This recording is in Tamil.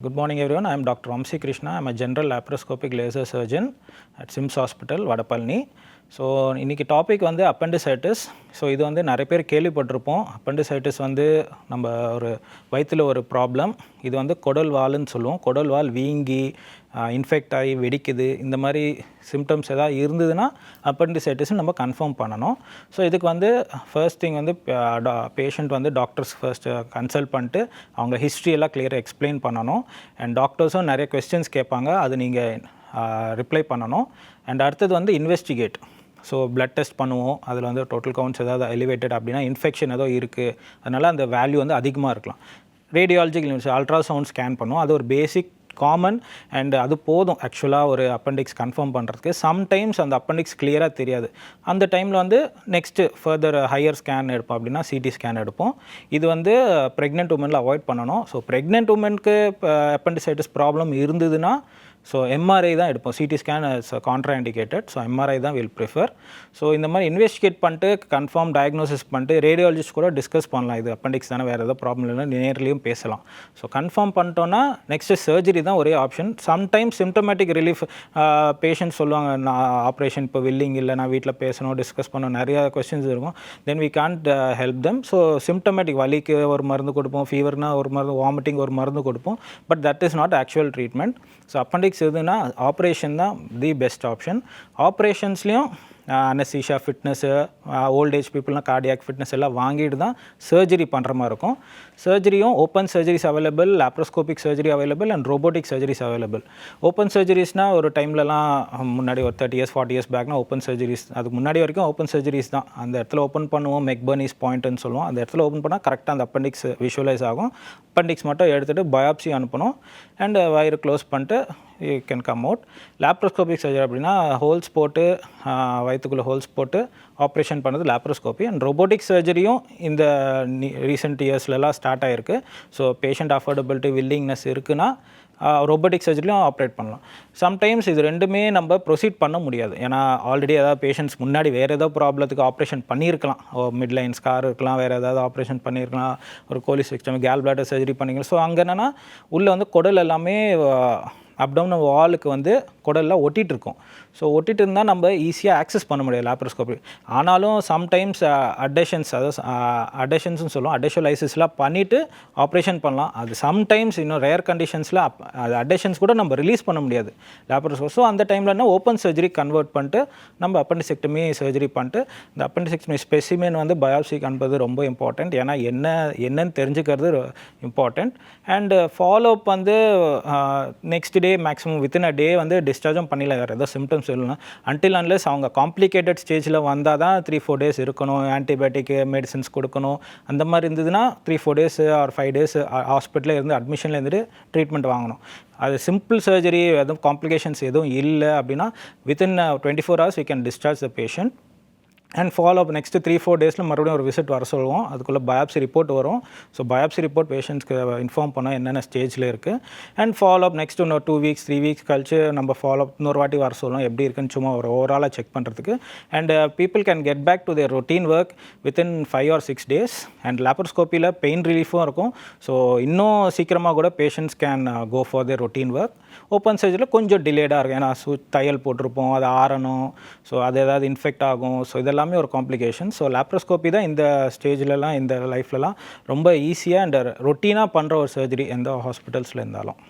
Good morning everyone, I am Dr. Amsi Krishna, I am a general laparoscopic laser surgeon at SIMS Hospital, Vadapalni. So இன்றைக்கி டாபிக் வந்து அப்பெண்டிசைட்டிஸ் ஸோ இது வந்து நிறைய பேர் கேள்விப்பட்டிருப்போம். அப்பெண்டிசைட்டிஸ் வந்து நம்ம ஒரு வயிற்றில் ஒரு ப்ராப்ளம் இது வந்து குடல் வால்னு சொல்லுவோம். குடல் வால் வீங்கி இன்ஃபெக்ட் ஆகி வெடிக்குது. இந்த மாதிரி சிம்டம்ஸ் எதாவது இருந்ததுன்னா அப்பெண்டிசைட்டிஸ் நம்ம கன்ஃபார்ம் பண்ணணும். ஸோ இதுக்கு வந்து ஃபர்ஸ்ட் திங் வந்து பேஷண்ட் வந்து டாக்டர்ஸ் ஃபர்ஸ்ட் கன்சல்ட் பண்ணிட்டு அவங்க ஹிஸ்ட்ரி எல்லாம் கிளியராக எக்ஸ்பிளைன் பண்ணணும். அண்ட் டாக்டர்ஸும் நிறைய கொஸ்டின்ஸ் கேட்பாங்க. அது நீங்கள் ரிப்ளை பண்ணணும். அண்ட் அடுத்தது வந்து இன்வெஸ்டிகேட் ஸோ பிளட் டெஸ்ட் பண்ணுவோம். அதில் வந்து டோட்டல் கவுண்ட்ஸ் ஏதாவது எலிவேட்டட் அப்படின்னா இன்ஃபெக்ஷன் ஏதோ இருக்குது அதனால் அந்த வேல்யூ வந்து அதிகமாக இருக்கலாம். ரேடியாலஜிக்கல் அல்ட்ராசவுண்ட் ஸ்கேன் பண்ணுவோம். அது ஒரு பேசிக் காமன் அண்ட் அது போதும். ஆக்சுவலாக ஒரு அப்பண்டிக்ஸ் கன்ஃபார்ம் பண்ணுறதுக்கு சம்டைம்ஸ் அந்த அப்பண்டிக்ஸ் கிளியராக தெரியாது. அந்த டைமில் வந்து நெக்ஸ்ட்டு ஃபர்தர் ஹையர் ஸ்கேன் எடுப்போம் அப்படின்னா சிடி ஸ்கேன் எடுப்போம். இது வந்து ப்ரெக்னென்ட் உமனில் அவாய்ட் பண்ணணும். ஸோ ப்ரெக்னென்ட் உமனுக்கு அப்பண்டிசைட்டிஸ் ப்ராப்ளம் இருந்ததுன்னா ஸோ எம்ஆர்ஐ தான் எடுப்போம். CT scan is contraindicated so MRI தான் வில் ப்ரிஃபர் ஸோ இந்த மாதிரி இன்வெஸ்டிகேட் பண்ணிட்டு கன்ஃபார்ம் டயக்னோசிஸ் பண்ணிட்டு ரேடியாலஜிஸ்ட் கூட டிஸ்கஸ் பண்ணலாம். இது அப்பண்டிக்ஸ் தானே வேறு ஏதாவது ப்ராப்ளம் இல்லைன்னா நேர்லேயும் பேசலாம். ஸோ கன்ஃபார்ம் பண்ணிட்டோன்னா நெக்ஸ்ட் சர்ஜரி தான் ஒரே option sometimes symptomatic relief patient சொல்லுவாங்க நான் ஆப்ரேஷன் இப்போ வில்லிங் இல்லை நான் வீட்டில் பேசணும் டிஸ்கஸ் பண்ணணும் நிறையா கொஸ்டின்ஸ் இருக்கும். Then we can't help them so symptomatic வலிக்கு ஒரு மருந்து கொடுப்போம் ஃபீவர்னால் ஒரு மருந்து வாமிட்டிங் ஒரு மருந்து கொடுப்போம். But that is not actual treatment so appendix எதுனா ஆப்ரேஷன் தான் தி பெஸ்ட் ஆப்ஷன் ஆப்ரேஷன்ஸ்லேயும் அனசீஷா ஃபிட்னஸ்ஸு ஓல்ட் ஏஜ் பீப்புள்லாம் கார்டியாக் ஃபிட்னஸ் எல்லாம் வாங்கிட்டு தான் சர்ஜரி பண்ணுற மாதிரி இருக்கும். சர்ஜரியும் open surgeries available laparoscopic surgery available and robotic surgeries available open சர்ஜரிஸ்னால் ஒரு டைம்லலாம் முன்னாடி ஒரு தேர்ட்டி இயர்ஸ் ஃபார்ட்டி இயர்ஸ் பேக்னா ஓப்பன் சர்ஜரிஸ் அதுக்கு முன்னாடி வரைக்கும் ஓப்பன் சர்ஜரிஸ் தான். அந்த இடத்துல ஓப்பன் பண்ணுவோம் மெக்பர்னிஸ் பாயிண்ட்னு சொல்லுவோம். அந்த இடத்துல ஓப்பன் பண்ணால் கரெக்டாக அந்த அப்பண்டிக்ஸ் விஷுவலைஸ் ஆகும். அப்பண்டிக்ஸ் மட்டும் எடுத்துகிட்டு பயாப்சி அனுப்பணும். அண்ட் வயிறு க்ளோஸ் பண்ணிட்டு can come out laparoscopic surgery அப்படின்னா ஹோல்ஸ் போட்டு வயிற்றுக்குள்ளே ஹோல்ஸ் போட்டு ஆப்ரேஷன் பண்ணது லேப்ரோஸ்கோபி அண்ட் ரோபோட்டிக் சர்ஜரியும் இந்த ரீசெண்ட் இயர்ஸ்லலாம் ஸ்டார்ட் ஆகிருக்கு ஸோ பேஷண்ட் அஃபோர்டபிலிட்டி வில்லிங்னஸ் இருக்குன்னா ரோபோட்டிக் சர்ஜரியும் ஆப்ரேட் பண்ணலாம். சம்டைம்ஸ் இது ரெண்டுமே நம்ம ப்ரொசீட் பண்ண முடியாது. ஏன்னா ஆல்ரெடி ஏதாவது பேஷண்ட்ஸ் முன்னாடி வேறு ஏதோ ப்ராப்ளத்துக்கு ஆப்ரேஷன் பண்ணியிருக்கலாம். மிட் லைன்ஸ் ஸ்கார் இருக்கலாம் வேறு ஏதாவது ஆப்ரேஷன் பண்ணியிருக்கலாம். ஒரு கோலி சிஸ்டம் கேல் பிளாட்டர் சர்ஜரி பண்ணிக்கலாம். ஸோ அங்கே என்னென்னா உள்ளே வந்து குடல் எல்லாமே அப்டவுன் வாலுக்கு வந்து குடலில் ஒட்டிகிட்டு இருக்கும் ஸோ ஒட்டிகிட்டு இருந்தால் நம்ம ஈஸியாக ஆக்சஸ் பண்ண முடியாது லேப்ரோஸ்கோபி ஆனாலும் சம்டைம்ஸ் அடேஷன்ஸ் அதாவது அடேஷன்ஸ்னு சொல்லுவோம் அடேஷலைசிஸ்லாம் பண்ணிவிட்டு ஆப்ரேஷன் பண்ணலாம். அது சம்டைம்ஸ் இன்னும் ரேர் கண்டிஷன்ஸில் அது அடேஷன்ஸ் கூட நம்ம ரிலீஸ் பண்ண முடியாது. லேப்ரோஸ்கோப் ஸோ அந்த டைமில் என்ன ஓப்பன் சர்ஜரி கன்வெர்ட் பண்ணிட்டு நம்ம அப்பண்டிசெக்டமி சர்ஜரி பண்ணிட்டு இந்த அப்பண்டிசெக்டமி ஸ்பெசிமென் வந்து பயாப்சிக்கு அனுப்புறது ரொம்ப இம்பார்ட்டண்ட் ஏன்னா என்ன என்னன்னு தெரிஞ்சுக்கிறது இம்பார்ட்டண்ட் அண்டு ஃபாலோ அப் வந்து next day maximum within a day வந்து டிஸ் டிஸ்சார்ஜும் பண்ணல வேறு ஏதோ சிம்டம்ஸ் இல்லைனா அன்டில் அன்லெஸ் அவங்க காம்ப்ளிகேட்டட் ஸ்டேஜில் வந்தால் தான் த்ரீ ஃபோர் டேஸ் இருக்கணும் ஆன்டிபயோட்டிக் மெடிசன்ஸ் கொடுக்கணும். அந்த மாதிரி இருந்ததுன்னா three four days or five days ஹாஸ்பிட்டலில் இருந்து அட்மிஷனில் இருந்துட்டு ட்ரீட்மெண்ட் வாங்கணும். அது சிம்பிள் சர்ஜரி எதுவும் காம்ப்ளிகேஷன்ஸ் எதுவும் இல்லை அப்படின்னா within twenty four hours we can discharge the patient and follow up next three four டேஸில் மறுபடியும் ஒரு விசிட் வர சொல்லுவோம். அதுக்குள்ளே பயாப்சி ரிப்போர்ட் வரும். ஸோ பயாப்சி ரிப்போர்ட் பேஷண்ட்ஸ்க்கு இன்ஃபார்ம் பண்ணால் என்னென்ன ஸ்டேஜில் இருக்குது அண்ட் ஃபாலோ அப் நெக்ஸ்ட் இன்னொரு டூ வீக்ஸ் த்ரீ வீக்ஸ் கழிச்சு நம்ம ஃபாலோ அப் இன்னொரு வாட்டி வர சொல்லுவோம். எப்படி இருக்குன்னு சும்மா ஒரு ஓவராலாக செக் பண்ணுறதுக்கு and people can get back to their routine work within five or six days and லேப்ரோஸ்கோப்பியில் pain ரிலீஃபும் இருக்கும். ஸோ இன்னும் சீக்கிரமாக கூட patients can go for their routine work open சர்ஜரியில் கொஞ்சம் டிலேடாக இருக்கும். ஏன்னா சு தையல் போட்டிருப்போம். அது ஆறணும். ஸோ அது ஏதாவது இன்ஃபெக்ட் ஆகும். ஸோ இதெல்லாம் ஒரு காம்ப்ளிகேஷன் ஸோ லேப்ரோஸ்கோப்பி தான் இந்த ஸ்டேஜ்லலாம் இந்த லைஃப்லலாம் ரொம்ப ஈஸியாக அண்ட் ரொட்டீனாக பண்ணுற ஒரு சர்ஜரி எந்த ஹாஸ்பிட்டல்ஸில் இருந்தாலும்.